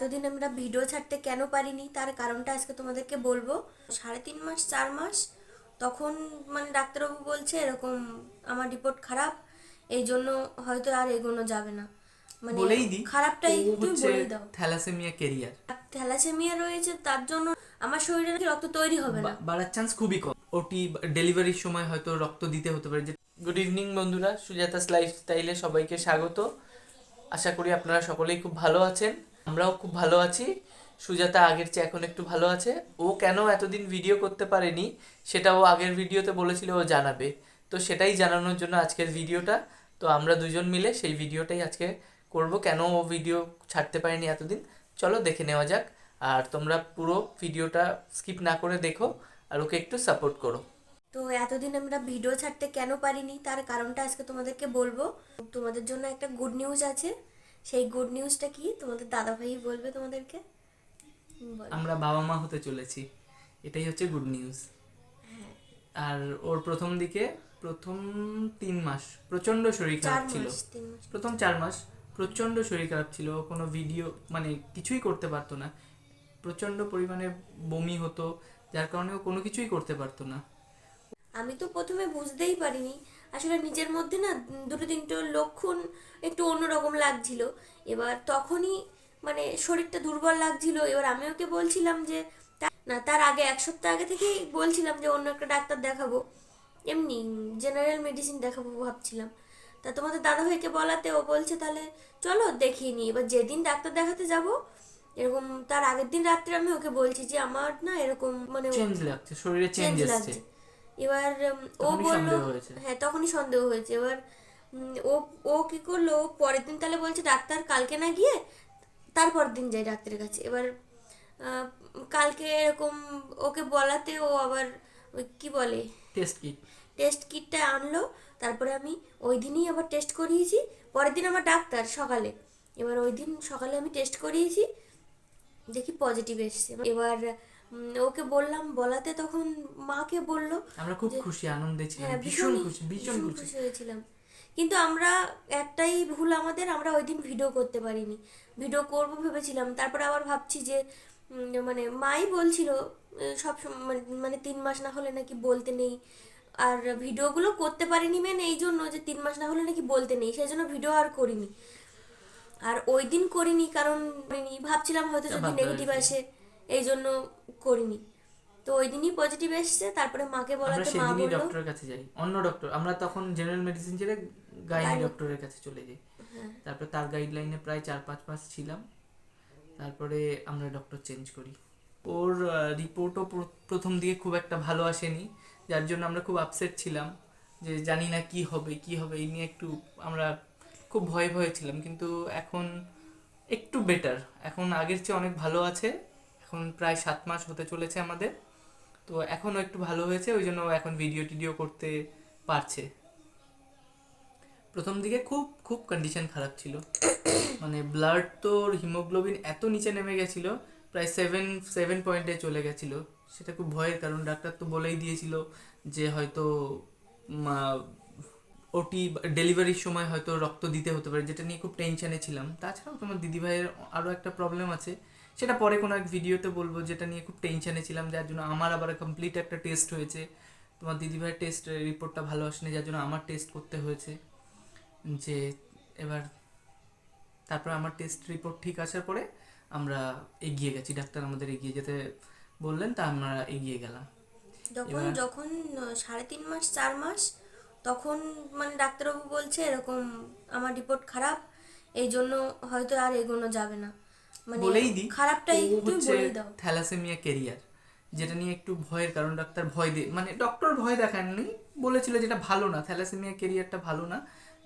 এতদিন আমরা ভিডিও ছাড়তে কেন পারিনি? তার কারণটা আজকে তোমাদেরকে বলব। সাড়ে তিন মাস চার মাস তখন মানে ডাক্তারবাবু বলছে এরকম আমার রিপোর্ট খারাপ এই জন্য হয়তো আর এগোনো যাবে না। মানে খারাপটাই তুমি হচ্ছে দাও। Thalassaemia career. থ্যালাসেমিয়া রয়েছে তার জন্য আমার শরীরে রক্ত তৈরি হবে না। বাড়ার চান্স খুবই কম। ওটি ডেলিভারির সময় হয়তো রক্ত দিতে হতে পারে। যে গুড ইভিনিং বন্ধুরা সুজাতাস লাইফস্টাইলে সবাইকে স্বাগত। আশা করি আপনারা সকলেই খুব ভালো আছেন। আমরাও খুব ভালো আছি। সুজাতা আগের চেয়ে এখন একটু ভালো আছে। ও কেন এতদিন ভিডিও করতে পারেনি সেটা ও আগের ভিডিওতে বলেছিল ও জানাবে। তো সেটাই জানানোর জন্য আজকের ভিডিওটা তো আমরা দুজন মিলে সেই ভিডিওটাই আজকে করব। কেন ও ভিডিও ছাড়তে পারেনি এতদিন? চলো দেখে নেওয়া যাক। আর তোমরা পুরো ভিডিওটা স্কিপ না করে দেখো আর ওকে একটু সাপোর্ট করো। তো এতদিন আমরা ভিডিও ছাড়তে কেন পারিনি? তার কারণটা আজকে তোমাদেরকে বলব। তোমাদের জন্য একটা গুড নিউজ আছে। সেই গুড নিউজটা কি? তোমাদের দাদাভাই বলবে তোমাদেরকে? আমরা বাবা মা হতে চলেছি। এটাই হচ্ছে গুড নিউজ আর ওর প্রথম দিকে প্রথম তিন মাস প্রচণ্ড শরীর খারাপ ছিল। প্রথম চার মাস প্রচণ্ড শরীর খারাপ ছিল। কোনো ভিডিও মানে কিছুই করতে পারতো না। প্রচণ্ড পরিমাণে বমি হতো যার কারণে ও কোনো কিছুই করতে পারতো না। আমি তো প্রথমে বুঝতেই পারিনি। আসলে নিজের মধ্যে না দুটো তিনটে লক্ষণ একটু অন্যরকম লাগছিল। এবার তখনই মানে শরীরটা দুর্বল লাগছিল। এবার আমি ওকে বলছিলাম যে না তার আগে এক সপ্তাহ আগে থেকেই বলছিলাম যে অন্য একটা ডাক্তার দেখাবো। এমনি জেনারেল মেডিসিন দেখাবো ভাবছিলাম। তা তোমাদের দাদাভাইকে বলাতে ও বলছে তাহলে চলো দেখিয়ে নিই। এবার যেদিন ডাক্তার দেখাতে যাব এরকম তার আগের দিন রাত্রে আমি ওকে বলছি যে আমার না এরকম মানে চেঞ্জ লাগছে শরীরে চেঞ্জ লাগছে। এবার ও বলল হ্যাঁ তখনই সন্দেহ হয়েছে। এবার ও ও কি করল? পরের দিন তাহলে বলছে ডাক্তার কালকে না গিয়ে তারপর দিন যাই ডাক্তারের কাছে। এবার কালকে এরকম ওকে বলাতে ও আবার ওই কি বলে? Test kit. টেস্ট কিটটা আনলো। তারপরে আমি ওই দিনই আবার টেস্ট করিয়েছি। পরের দিন আমার ডাক্তার সকালে। এবার ওই দিন সকালে আমি টেস্ট করিয়েছি। দেখি পজিটিভ এসছে। এবার ওকে বললাম বলাতে তখন মাকে বলল আমরা খুব খুশি আনন্দে ছিলাম হ্যাঁ ভীষণ খুশি ভীষণ খুশি। হয়েছিলাম। কিন্তু আমরা একটাই ভুল আমাদের আমরা ওই দিন ভিডিও করতে পারিনি। ভিডিও করব ভেবেছিলাম তারপরে আবার ভাবছি যে মানে মাই বলছিল সব মানে তিন মাস না হলে নাকি বলতে নেই। আর ভিডিওগুলো করতে পারিনি মেন এই জন্য যে তিন মাস না হলে নাকি বলতে নেই সেই জন্য ভিডিও আর করিনি। আর ওই দিন করিনি কারণ ভাবছিলাম হয়তো যদি নেগেটিভ আসে। এই জন্য করিনি। তো ওই দিনই পজিটিভ এসছে তারপরে মাকে বলাতে মা সেদিনই ডক্টরের কাছে যাই। অন্য ডক্টর আমরা তখন জেনারেল মেডিসিন ছেড়ে গাইনি গাইনি। ডক্টরের কাছে চলে যাই। হ্যাঁ। তারপর তার গাইডলাইনে প্রায় চার পাঁচ মাস ছিলাম। তারপরে আমরা ডক্টর চেঞ্জ করি। ওর রিপোর্টও প্রথম দিকে খুব একটা ভালো আসেনি। যার জন্য আমরা খুব আপসেট ছিলাম যে জানি না কি হবে কি হবে এই নিয়ে একটু আমরা খুব ভয়ে ভয়ে ছিলাম। কিন্তু এখন একটু বেটার এখন আগের চেয়ে অনেক ভালো আছে। এখন প্রায় সাত মাস হতে চলেছে আমাদের। তো এখনও একটু ভালো হয়েছে, ওই জন্য এখন ভিডিও টিডিও করতে পারছে। প্রথম দিকে খুব খুব কন্ডিশন খারাপ ছিল। মানে ব্লাড তোর হিমোগ্লোবিন এত নিচে নেমে গেছিল, প্রায় সেভেন সেভেন পয়েন্টে চলে গেছিল। সেটা খুব ভয়ের কারণ, ডাক্তার তো বলেই দিয়েছিল যে হয়তো ওটি ডেলিভারির সময় হয়তো রক্ত দিতে হতে পারে যেটা নিয়ে খুব টেনশানে ছিলাম। তাছাড়াও তোমার দিদিভাইয়ের আরও একটা প্রবলেম আছে সেটা পরে কোনো এক ভিডিওতে বলব যেটা নিয়ে খুব টেনশানে ছিলাম যার জন্য আমার আবার কমপ্লিট একটা টেস্ট হয়েছে। তোমার দিদিভাইয়ের টেস্ট রিপোর্টটা ভালো আসেনি যার জন্য আমার টেস্ট করতে হয়েছে। যে এবার তারপর আমার টেস্ট রিপোর্ট ঠিক আসার পরে আমরা এগিয়ে গেছি ডাক্তার আমাদের এগিয়ে যেতে বললেন তা আমরা এগিয়ে গেলাম। যখন যখন সাড়ে তিন মাস চার মাস তখন মানে ডাক্তারবাবু বলছে এরকম আমার রিপোর্ট খারাপ এই জন্য হয়তো আর এগোনো যাবে না। মানে বলেই দিই খারাপটাই তুমি হচ্ছে দাও। থ্যালাসেমিয়া ক্যারিয়ার যেটা নিয়ে একটু ভয়ের কারণ ডাক্তার ভয় দিয়ে মানে ডক্টর ভয় দেখাননি বলেছিল যেটা ভালো না থ্যালাসেমিয়া ক্যারিয়ারটা ভালো না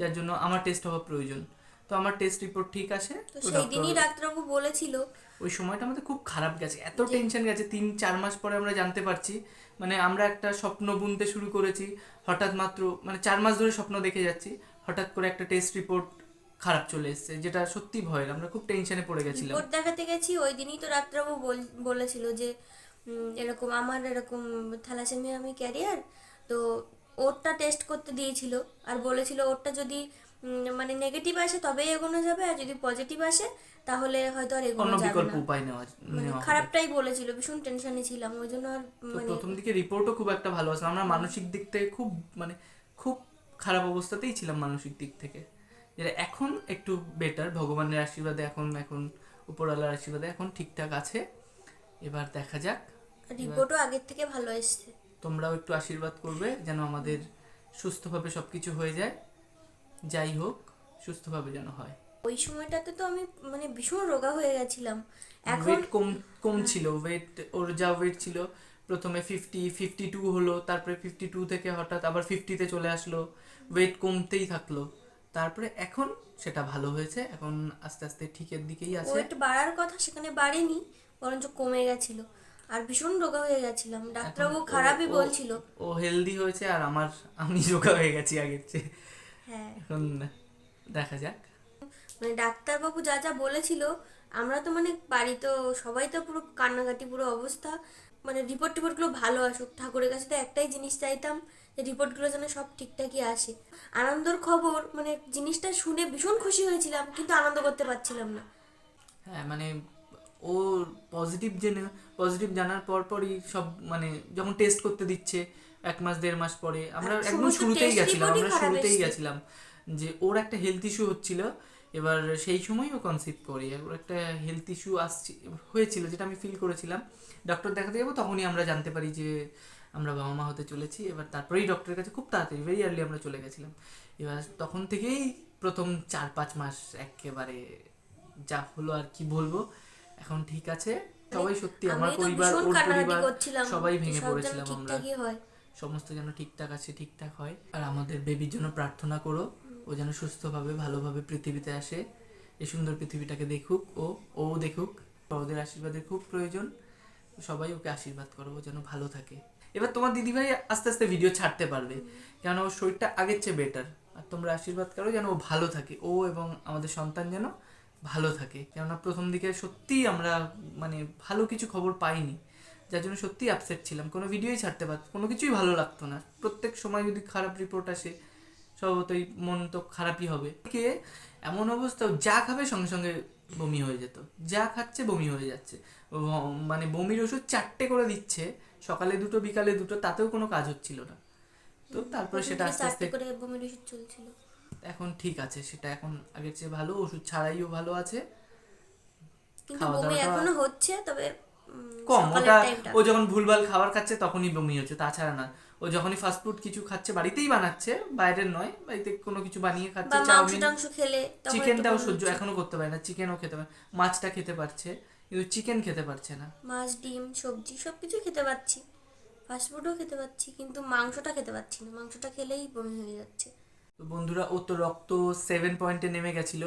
যার জন্য আমার টেস্ট হওয়া প্রয়োজন। তো আমার টেস্ট রিপোর্ট ঠিক আছে? তো সেই দিনই ডাক্তারবাবু বলেছিল। ওই সময়টা আমাদের খুব খারাপ গেছে এত টেনশন গেছে তিন চার মাস পরে আমরা জানতে পারছি। মানে আমরা একটা স্বপ্ন বুনতে শুরু করেছি হঠাৎ মাত্র মানে চার মাস ধরে স্বপ্ন দেখে যাচ্ছি হঠাৎ করে একটা টেস্ট রিপোর্ট খারাপ চলে এসেছে যেটা সত্যি ভয়ের আমরা খুব টেনশনে পড়ে গেছিলাম। রিপোর্ট দেখাতে গেছি ওই দিনই তো ডাক্তারবাবু বল- বলেছিল যে এরকম আমার এরকম থ্যালাসেমিয়া আমি ক্যারিয়ার তো ওরটা টেস্ট করতে দিয়েছিল আর বলেছিল ওরটা যদি মানে নেগেটিভ আসে তবেই এগোনো যাবে আর যদি পজিটিভ আসে তাহলে হয়তো আর এগোনো যাবে বিকল্প না। উপায় নেওয়া মানে খারাপটাই বলেছিল ভীষণ টেনশনে ছিলাম ওই জন্য আর মানে প্রথম দিকে রিপোর্টও খুব একটা ভালো আসলো আমরা মানসিক দিক থেকে খুব মানে খুব খারাপ অবস্থাতেই ছিলাম মানসিক দিক থেকে। যেটা এখন একটু বেটার ভগবানের আশীর্বাদে এখন এখন উপরওয়ালার আশীর্বাদে এখন ঠিকঠাক আছে। এবার দেখা যাক। রিপোর্টও আগের থেকে ভালো এসছে। তোমরাও একটু আশীর্বাদ করবে যেন আমাদের সুস্থভাবে সবকিছু হয়ে যায়। যাই হোক সুস্থভাবে যেন হয়। ওই সময়টাতে তো আমি মানে ভীষণ রোগা হয়ে গেছিলাম। এখন কম কম ছিল ওয়েট ওর যা ওয়েট ছিল প্রথমে ফিফটি ফিফটি টু হলো তারপরে ফিফটি টু থেকে হঠাৎ আবার ফিফটিতে চলে আসলো। ওয়েট কমতেই থাকল। তারপরে এখন সেটা ভালো হয়েছে এখন আস্তে আস্তে ঠিকের দিকেই আছে। ওয়েট বাড়ার কথা সেখানে বাড়েনি বরঞ্চ কমে গেছিল। আর ভীষণ রোগা হয়ে গেছিলাম। ডাক্তারবাবু খারাপই বলছিল। ও হেলদি হয়েছে আর আমার আমি রোগা হয়ে গেছি আগের চেয়ে। হ্যাঁ। এখন দেখা যাক। মানে ডাক্তারবাবু যা যা বলেছিল আমরা তো মানে বাড়ি তো সবাই তো পুরো কান্নাকাটি পুরো অবস্থা। মানে রিপোর্ট টিপোর্টগুলো ভালো আসুক ঠাকুরের কাছে তো একটাই জিনিস চাইতাম যে রিপোর্টগুলো যেন সব ঠিকঠাকই আসে। আনন্দর খবর মানে জিনিসটা শুনে ভীষণ খুশি হয়েছিলাম কিন্তু আনন্দ করতে পারছিলাম না। হ্যাঁ মানে ও পজিটিভ জেনে পজিটিভ জানার পর পরই সব মানে যখন টেস্ট করতে দিচ্ছে এক মাস দেড় মাস পরে। আমরা একদম শুরুতেই গেছিলাম আমরা শুরুতেই গেছিলাম যে ওর একটা হেলথ ইস্যু হচ্ছিল এবার সেই সময় ও কনসিভ করি ওর একটা হেলথ ইস্যু আসছে হয়েছিল যেটা আমি ফিল করেছিলাম। ডক্টর দেখাতে যাব তখনই আমরা জানতে পারি যে আমরা বাবা মা হতে চলেছি এবার তারপরেই ডক্টরের কাছে খুব তাড়াতাড়ি ভেরি আর্লি আমরা চলে গেছিলাম। এবার তখন থেকেই প্রথম চার পাঁচ মাস একেবারে যা হলো আর কি বলব এখন ঠিক আছে। সবাই সত্যি আমার পরিবার ওর পরিবার সবাই ভেঙে পড়েছিলাম আমরা হয়। সমস্ত যেন ঠিকঠাক আছে, ঠিকঠাক হয়। আর আমাদের বেবির জন্য প্রার্থনা করো, ও যেন সুস্থভাবে, ভালোভাবে পৃথিবীতে আসে। এই সুন্দর পৃথিবীটাকে দেখুক ও ও দেখুক। ওদের আশীর্বাদের খুব প্রয়োজন। সবাই ওকে আশীর্বাদ করো, ও যেন ভালো থাকে। এবার তোমার দিদিভাই আস্তে আস্তে ভিডিও ছাড়তে পারবে। কেন ওর শরীরটা আগের চেয়ে বেটার আর তোমরা আশীর্বাদ করো যেন ও ভালো থাকে। ও এবং আমাদের সন্তান যেন ভালো থাকে। কেননা প্রথম দিকে সত্যিই আমরা মানে ভালো কিছু খবর পাইনি। যার জন্য সত্যিই আপসেট ছিলাম। কোনো ভিডিওই ছাড়তে পারত কোনো কিছুই ভালো লাগতো না। প্রত্যেক সময় যদি খারাপ রিপোর্ট আসে স্বভাবতই মন তো খারাপই হবে। কে এমন অবস্থা যা খাবে সঙ্গে সঙ্গে বমি হয়ে যেত। যা খাচ্ছে বমি হয়ে যাচ্ছে। মানে বমির ওষুধ চারটে করে দিচ্ছে। সকালে দুটো বিকালে দুটো তাতেও কোনো কাজ হচ্ছিল না। তো তারপরে সেটা আস্তে আস্তে করে বমির ওষুধ চলছিল। এখন ঠিক আছে সেটা এখন আগের চেয়ে ভালো। ওষুধ ছাড়াইও ভালো আছে। কিন্তু বমি এখনও হচ্ছে তবে কম ওটা ও যখন ভুলভাল খাবার খাচ্ছে তখনই বমি হচ্ছে তাছাড়া না। ও যখনই ফাস্টফুড কিছু খাচ্ছে বাড়িতেই বানাচ্ছে বাইরের নয় বাড়িতে কোনো কিছু বানিয়ে খাচ্ছে চাউমিন চিকেনটাও সহ্য এখনও করতে পারে না চিকেনও খেতে পারে মাছটা খেতে পারছে কিন্তু চিকেন খেতে পারছে না। মাছ ডিম সবজি সব কিছু খেতে পাচ্ছি ফাস্টফুডও খেতে পাচ্ছি কিন্তু মাংসটা খেতে পাচ্ছি না মাংসটা খেলেই বমি হয়ে যাচ্ছে। তো বন্ধুরা ও তো রক্ত সেভেন পয়েন্টে নেমে গেছিল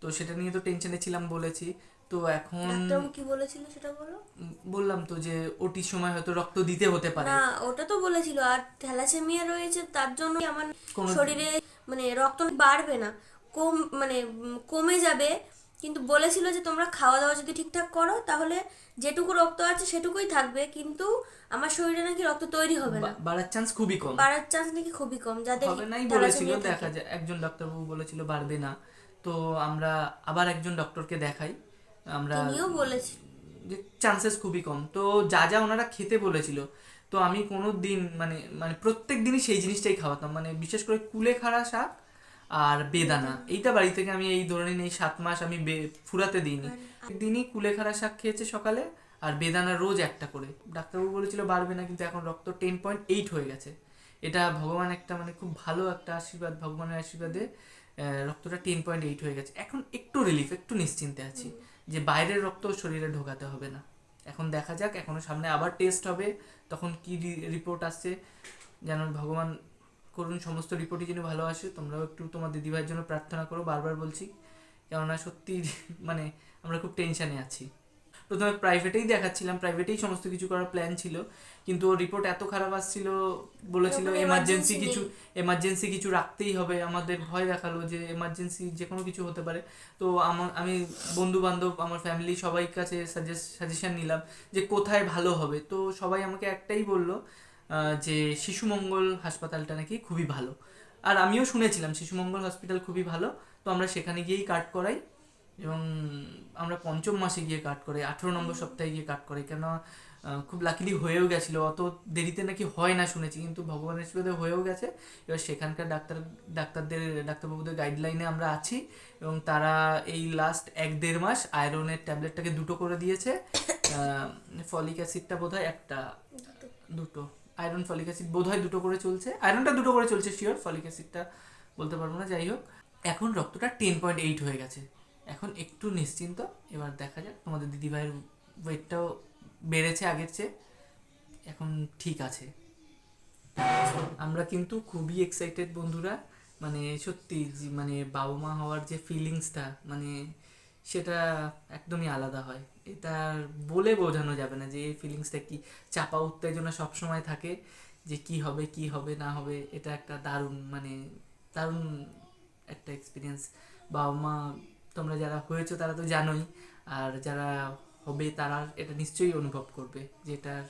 তো সেটা নিয়ে তো টেনশনে ছিলাম বলেছি। তো এখন কি বলেছিল সেটা বলো? বললাম তো যে ওটির সময় হয়তো রক্ত দিতে হতে পারে। না ওটা তো বলেছিল আর থ্যালাসেমিয়া রয়েছে তার জন্য আমার শরীরে মানে রক্ত বাড়বে না কম মানে কমে যাবে কিন্তু বলেছিল যে তোমরা খাওয়া দাওয়া যদি ঠিকঠাক করো তাহলে যেটুকু রক্ত আছে সেটুকুই থাকবে কিন্তু আমার শরীরে নাকি রক্ত তৈরি হবে না। বাড়ার চান্স খুবই কম। বাড়ার চান্স নাকি খুবই কম যাদের হবে নাই বলেছিল দেখা যায় একজন ডাক্তারবাবু বলেছিল বাড়বে না তো আমরা আবার একজন ডক্টরকে দেখাই। আমরা তিনিও বলেছি। যে চান্সেস খুবই কম। তো যা যা ওনারা খেতে বলেছিল তো আমি কোনো দিন মানে মানে প্রত্যেক দিনই সেই জিনিসটাই খাওয়াতাম। মানে বিশেষ করে কুলেখাড়া শাক আর বেদানা। এইটা বাড়ি থেকে আমি এই ধরে নিন এই সাত মাস আমি ফুরাতে দিইনি। দিনই কুলেখাড়া শাক খেয়েছে সকালে আর বেদানা রোজ একটা করে। ডাক্তারবাবু বলেছিল বাড়বে না কিন্তু এখন রক্ত টেন পয়েন্ট এইট হয়ে গেছে। এটা ভগবান একটা মানে খুব ভালো একটা আশীর্বাদ ভগবানের আশীর্বাদে রক্তটা টেন পয়েন্ট এইট হয়ে গেছে। এখন একটু রিলিফ একটু নিশ্চিন্তে আছি। যে বাইরের রক্ত শরীরে ঢোকাতে হবে না। এখন দেখা যাক, এখনও সামনে আবার টেস্ট হবে, তখন কি রিপোর্ট আসছে। যেন ভগবান করুন, সমস্ত রিপোর্টই যেন ভালো আসে। তোমরাও একটু তোমার দিদিভাইয়ের জন্য প্রার্থনা করো, বারবার বলছি। কেননা সত্যি মানে আমরা খুব টেনশানে আছি। প্রথমে প্রাইভেটেই দেখাচ্ছিলাম প্রাইভেটেই সমস্ত কিছু করার প্ল্যান ছিল। কিন্তু ওর রিপোর্ট এত খারাপ আসছিল বলেছিল এমার্জেন্সি কিছু এমার্জেন্সি কিছু রাখতেই হবে আমাদের ভয় দেখাল যে এমার্জেন্সি যে কোনো কিছু হতে পারে। তো আমার আমি বন্ধু বান্ধব আমার ফ্যামিলি সবাই কাছে সাজেশন নিলাম যে কোথায় ভালো হবে। তো সবাই আমাকে একটাই বলল যে শিশুমঙ্গল হাসপাতালটা নাকি খুবই ভালো। আর আমিও শুনেছিলাম শিশুমঙ্গল হসপিটাল খুবই ভালো তো আমরা সেখানে গিয়েই কাট করাই। এবং আমরা পঞ্চম মাসে গিয়ে কাট করে আঠেরো নম্বর সপ্তাহে গিয়ে কাট করে কেন খুব লাকিলি হয়েও গেছিল অত দেরিতে নাকি হয় না শুনেছি কিন্তু ভগবানের সুবিধে হয়েও গেছে। এবার সেখানকার ডাক্তার ডাক্তারদের ডাক্তারবাবুদের গাইডলাইনে আমরা আছি এবং তারা এই লাস্ট এক দেড় মাস আয়রনের ট্যাবলেটটাকে দুটো করে দিয়েছে। ফলিক অ্যাসিডটা বোধহয় একটা দুটো। আয়রন ফলিক অ্যাসিড বোধ হয় দুটো করে চলছে। আয়রনটা দুটো করে চলছে শিওর ফলিক অ্যাসিডটা বলতে পারব না যাই হোক। এখন রক্তটা টেন পয়েন্ট এইট হয়ে গেছে। এখন একটু নিশ্চিন্ত। এবার দেখা যাক, তোমাদের দিদিভাইয়ের ওয়েটটাও বেড়েছে আগের চেয়ে। এখন ঠিক আছে। আমরা কিন্তু খুবই এক্সাইটেড বন্ধুরা। মানে সত্যি মানে বাবা মা হওয়ার যে ফিলিংসটা মানে সেটা একদমই আলাদা হয়। এটা বলে বোঝানো যাবে না যে এই ফিলিংসটা কি। চাপা উত্তেজনা সবসময় থাকে যে কি হবে কি হবে, না হবে, এটা একটা দারুণ মানে দারুণ একটা এক্সপিরিয়েন্স বাবা মা তোমরা যারা হয়েছো তারা তো জানোই, আর যারা হবে তারা এটা নিশ্চয়ই অনুভব করবে যে এটার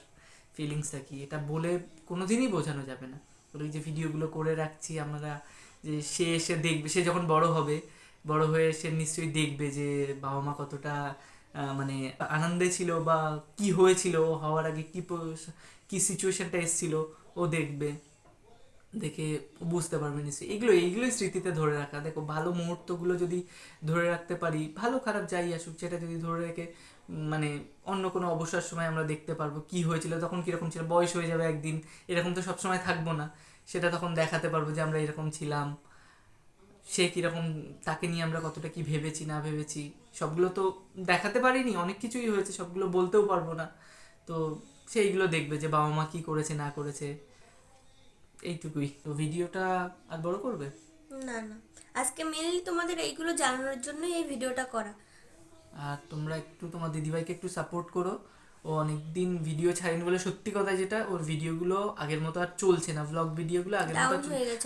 ফিলিংসটা কি। এটা বলে কোনোদিনই বোঝানো যাবে না। ওই যে ভিডিওগুলো করে রাখছি, আমরা যে সে এসে দেখবে, সে যখন বড় হবে, বড় হয়ে সে নিশ্চয়ই দেখবে যে বাবা মা কতটা মানে আনন্দে ছিল বা কি হয়েছিল হওয়ার আগে কি কি সিচুয়েশনটা এসেছিল, ও দেখবে। দেখে বুঝতে পারবে নিশ্চয়ই। এগুলো এইগুলোই স্মৃতিতে ধরে রাখা। দেখো, ভালো মুহূর্তগুলো যদি ধরে রাখতে পারি, ভালো খারাপ যাই আসুক, সেটা যদি ধরে রেখে মানে অন্য কোনো অবসর সময় আমরা দেখতে পারব, কি হয়েছিল, তখন কীরকম ছিল, বয়স হয়ে যাবে একদিন, এরকম তো সবসময় থাকব না। সেটা তখন দেখাতে পারব যে আমরা এরকম ছিলাম। সে কীরকম, তাকে নিয়ে আমরা কতটা কি ভেবেছি, না ভেবেছি, সবগুলো তো দেখাতে পারিনি, অনেক কিছুই হয়েছে, সবগুলো বলতেও পারব না। তো সেইগুলো দেখবে যে বাবা মা কী করেছে, না করেছে। এইটুকুই। তো ভিডিওটা আর বড় করবে? না না। আজকে মেনলি তোমাদের এইগুলো জানানোর জন্যই এই ভিডিওটা করা। আর তোমরা একটু তোমার দিদিভাইকে একটু সাপোর্ট করো। ও অনেক দিন ভিডিও ছাড়েনি বলে সত্যি কথা যেটা ওর ভিডিওগুলো আগের মতো আর চলছে না। ব্লগ ভিডিওগুলো আগের মতো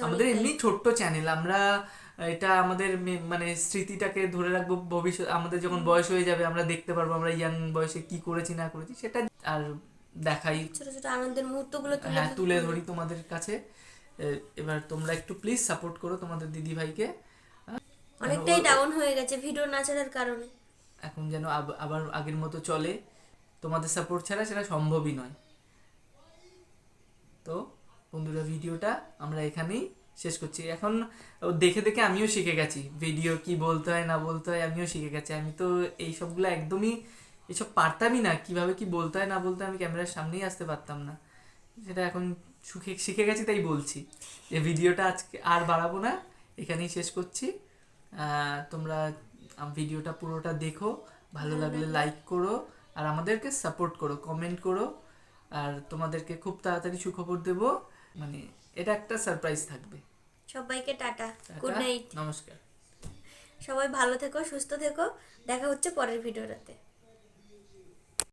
আমাদের এমনি ছোট্ট চ্যানেল আমরা এটা আমাদের মানে স্মৃতিটাকে ধরে রাখব ভবিষ্যৎ আমাদের যখন বয়স হয়ে যাবে আমরা দেখতে পারব আমরা ইয়াং বয়সে কি করেছি না করেছি সেটা আর দেখাই। ছোট ছোট আনন্দের মুহূর্তগুলো হ্যাঁ তুলে ধরি তোমাদের কাছে। এবার তোমরা একটু প্লিজ সাপোর্ট করো তোমাদের দিদি ভাইকে অনেকটাই ডাউন হয়ে গেছে ভিডিও না ছাড়ার কারণে। এখন যেন আবার আগের মতো চলে। তোমাদের সাপোর্ট ছাড়া সেটা সম্ভবই নয়। তো বন্ধুরা ভিডিওটা আমরা এখানেই শেষ করছি। এখন দেখে দেখে আমিও শিখে গেছি। ভিডিও কি বলতে হয় না বলতে হয় আমিও শিখে গেছি। আমি তো এই সবগুলো একদমই এসব পারতামই না কীভাবে কি বলতে হয় না বলতে হয় আমি ক্যামেরার সামনেই আসতে পারতাম না। সেটা এখন সুখে শিখে গেছি তাই বলছি। যে ভিডিওটা আজকে আর বাড়াবো না এখানেই শেষ করছি। তোমরা ভিডিওটা পুরোটা দেখো ভালো লাগলে লাইক করো আর আমাদেরকে সাপোর্ট করো কমেন্ট করো আর তোমাদেরকে খুব তাড়াতাড়ি সুখবর দেব। মানে এটা একটা সারপ্রাইজ থাকবে। সবাইকে টাটা টাটা, গুড নাইট নমস্কার। সবাই ভালো থেকো সুস্থ থেকো দেখা হচ্ছে পরের ভিডিওটাতে